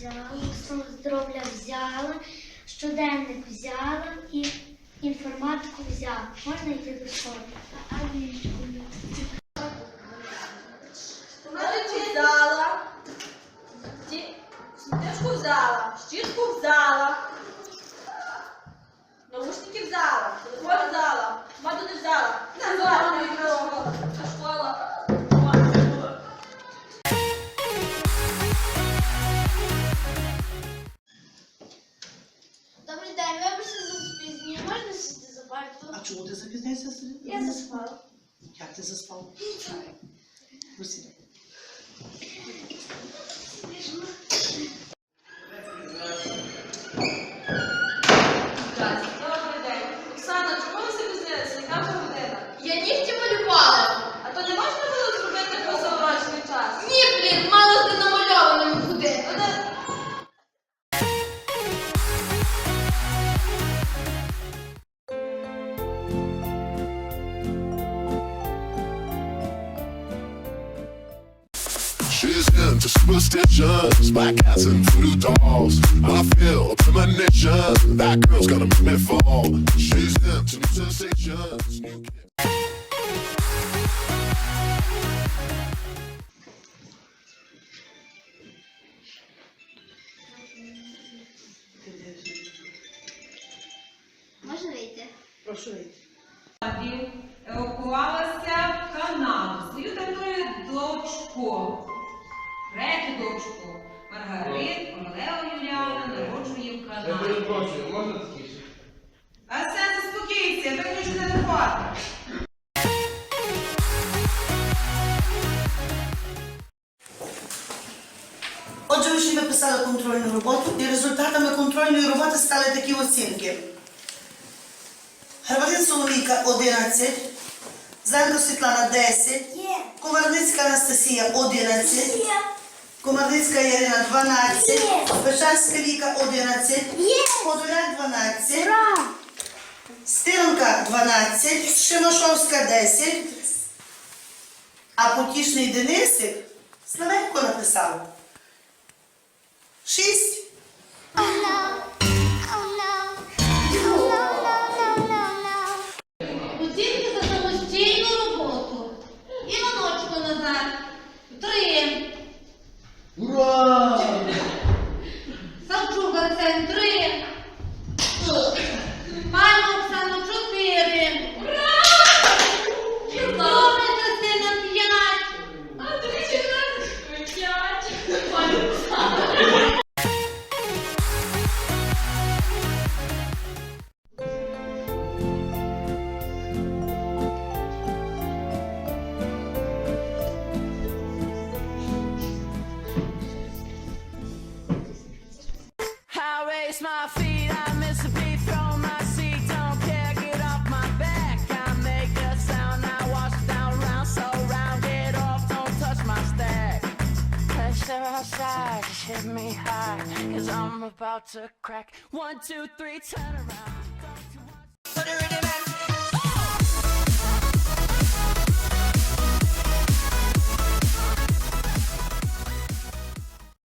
взяла, основу здоров'я взяла, щоденник взяла і інформатику взяла. Можна йти до школи. А Запізнаєшся Сергій? Я заспала. Як ти заспав? Просідай. She's into superstitions, black cats and voodoo dolls. I feel a premonition, that girl's gonna make me fall. She's into new sensations. New kids. Можна вийти? Прошу вийти. евакуювалася в Канаду. Свою татою дочку, Третю дочку, Маргарит, королева Юліана, народжує в Я перепрошую, можна тихіше? А все, заспокійся, виключи телефон. Отже, учні написали контрольну роботу, і результатами контрольної роботи стали такі оцінки. Грабарин Соломійка 11, Зенко Світлана 10, Комарницька Анастасія 11, Комарницька Ярина 12, Печальська Віка 11, Подоляк 12, Стилка 12, Шимошовська 10, а потішний Денисик славенько написав. 6. Outside, just hit me high, cause I'm about to crack. One, two, three, turn around.